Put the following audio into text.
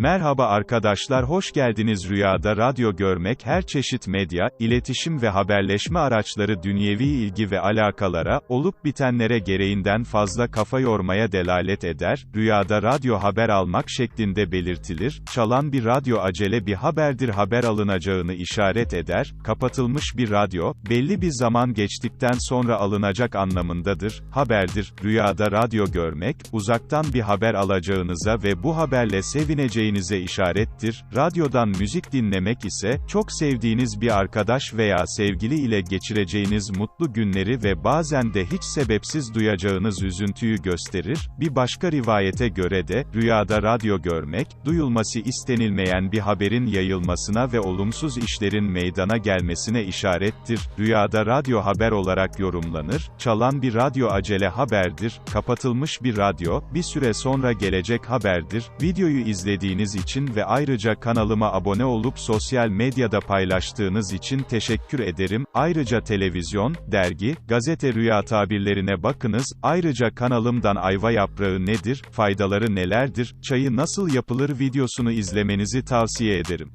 Merhaba arkadaşlar hoş geldiniz. Rüyada radyo görmek her çeşit medya, iletişim ve haberleşme araçları dünyevi ilgi ve alakalara, olup bitenlere gereğinden fazla kafa yormaya delalet eder, rüyada radyo haber almak şeklinde belirtilir, çalan bir radyo acele bir haberdir haber alınacağını işaret eder, kapatılmış bir radyo, belli bir zaman geçtikten sonra alınacak anlamındadır, haberdir, rüyada radyo görmek, uzaktan bir haber alacağınıza ve bu haberle sevineceğinize işarettir. Radyodan müzik dinlemek ise, çok sevdiğiniz bir arkadaş veya sevgili ile geçireceğiniz mutlu günleri ve bazen de hiç sebepsiz duyacağınız üzüntüyü gösterir. Bir başka rivayete göre de, rüyada radyo görmek, duyulması istenilmeyen bir haberin yayılmasına ve olumsuz işlerin meydana gelmesine işarettir. Rüyada radyo haber olarak yorumlanır, çalan bir radyo acele haberdir, kapatılmış bir radyo, bir süre sonra gelecek haberdir. Videoyu izlediğiniz için ve ayrıca kanalıma abone olup sosyal medyada paylaştığınız için teşekkür ederim. Ayrıca televizyon, dergi, gazete rüya tabirlerine bakınız. Ayrıca kanalımdan ayva yaprağı nedir, faydaları nelerdir, çayı nasıl yapılır videosunu izlemenizi tavsiye ederim.